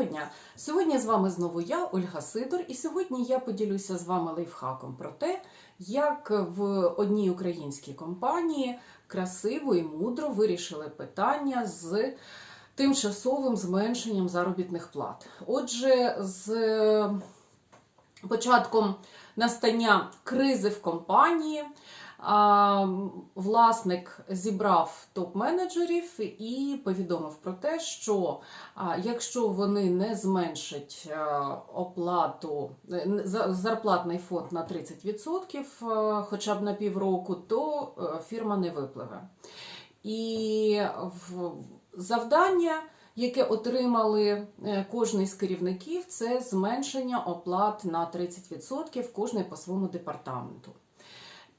Доброго дня! Сьогодні з вами знову я, Ольга Сидор, і сьогодні я поділюся з вами лайфхаком про те, як в одній українській компанії красиво і мудро вирішили питання з тимчасовим зменшенням заробітних плат. Отже, з початком настання кризи в компанії. Власник зібрав топ-менеджерів і повідомив про те, що якщо вони не зменшать а, оплату е, за- зарплатний фонд на 30%, а, хоча б на півроку, то е, фірма не випливе. І завдання, яке отримали е, кожний з керівників, це зменшення оплат на 30%, кожний по своєму департаменту.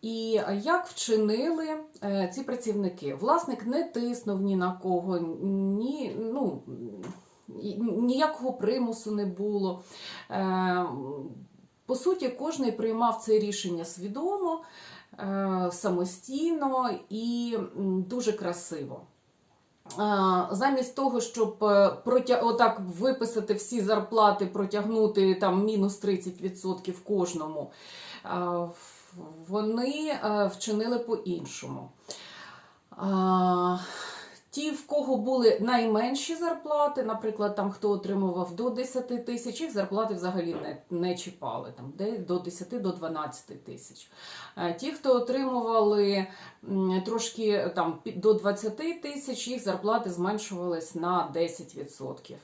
І як вчинили е, ці працівники? Власник не тиснув ні на кого, ні, ну, ніякого примусу не було. Е, По суті, кожен приймав це рішення свідомо, е, самостійно і дуже красиво. Замість того, щоб е, протя... отак виписати всі зарплати, протягнути там мінус 30% кожному, вони е, вчинили по-іншому. Ті, в кого були найменші зарплати, наприклад, там хто отримував до 10 тисяч, їх зарплати взагалі не, не чіпали, там, де до 10 до 12 тисяч. Е, Ті, хто отримували трошки там, до 20 тисяч, їх зарплати зменшувались на 10%.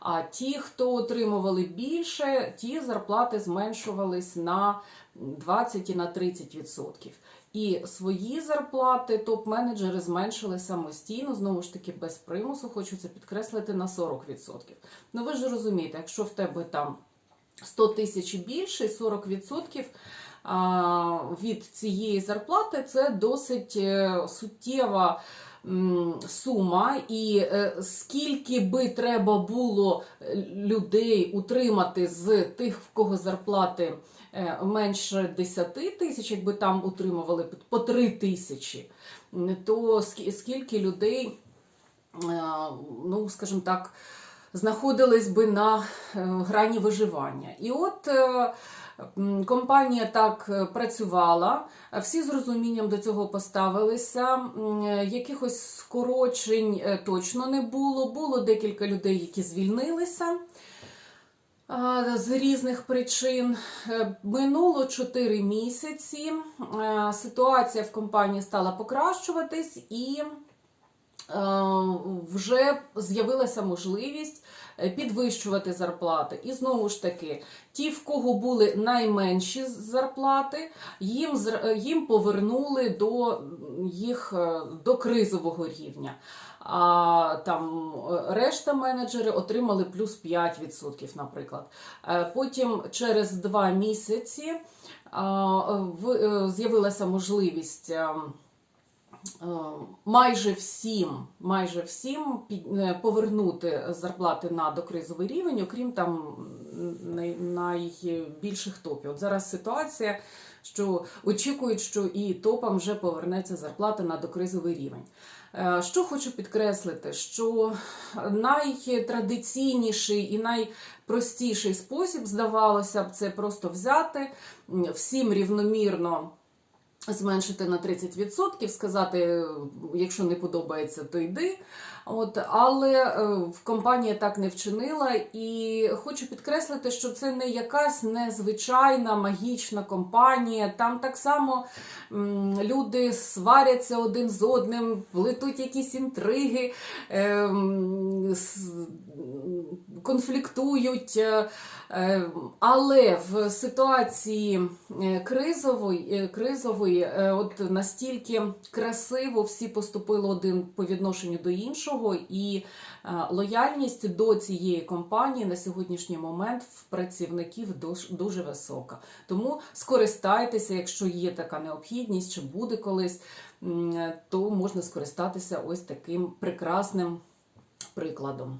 А ті, хто отримували більше, ті зарплати зменшувались на 20 і на 30%. І свої зарплати топ-менеджери зменшили самостійно, знову ж таки, без примусу, хочу це підкреслити, на 40%. Ну ви ж розумієте, якщо в тебе там 100 тисяч і більше, 40% від цієї зарплати це досить е, суттєва сума, і е, скільки би треба було е, людей утримати з тих, в кого зарплати е, менше 10 тисяч, якби там утримували по 3 тисячі, то скільки людей, ну скажімо так, знаходились би на грані виживання. І от компанія так е, працювала, всі з розумінням до цього поставилися. е, Якихось скорочень е, точно не було. Було декілька людей, які звільнилися. З різних причин минуло 4 місяці. Ситуація в компанії стала покращуватись, і вже з'явилася можливість е, підвищувати зарплати. І знову ж таки, ті, в кого були найменші зарплати, їм, е, їм повернули до їх е, до кризового рівня. А там е, решта менеджери отримали плюс 5%, наприклад. Е, Потім через два місяці е, з'явилася можливість. Е, Майже всім, майже всім е, повернути зарплати на докризовий рівень, окрім там найбільших топів. От зараз ситуація, що очікують, що і топам вже повернеться зарплата на докризовий рівень. Е, Що хочу підкреслити, що найтрадиційніший і найпростіший спосіб, здавалося б, це просто взяти всім рівномірно зменшити на 30%, сказати, якщо не подобається, то йди. От, але е, в компанія так не вчинила, і хочу підкреслити, що це не якась незвичайна магічна компанія. Там так само люди сваряться один з одним, плетуть якісь інтриги, ем, конфліктують. е, е, Але в ситуації е, кризової, кризової от настільки красиво всі поступили один по відношенню до іншого, і е, лояльність до цієї компанії на сьогоднішній момент в працівників дуж- дуже висока. Тому скористайтеся, якщо є така необхідність, чи буде колись, то можна скористатися ось таким прекрасним прикладом.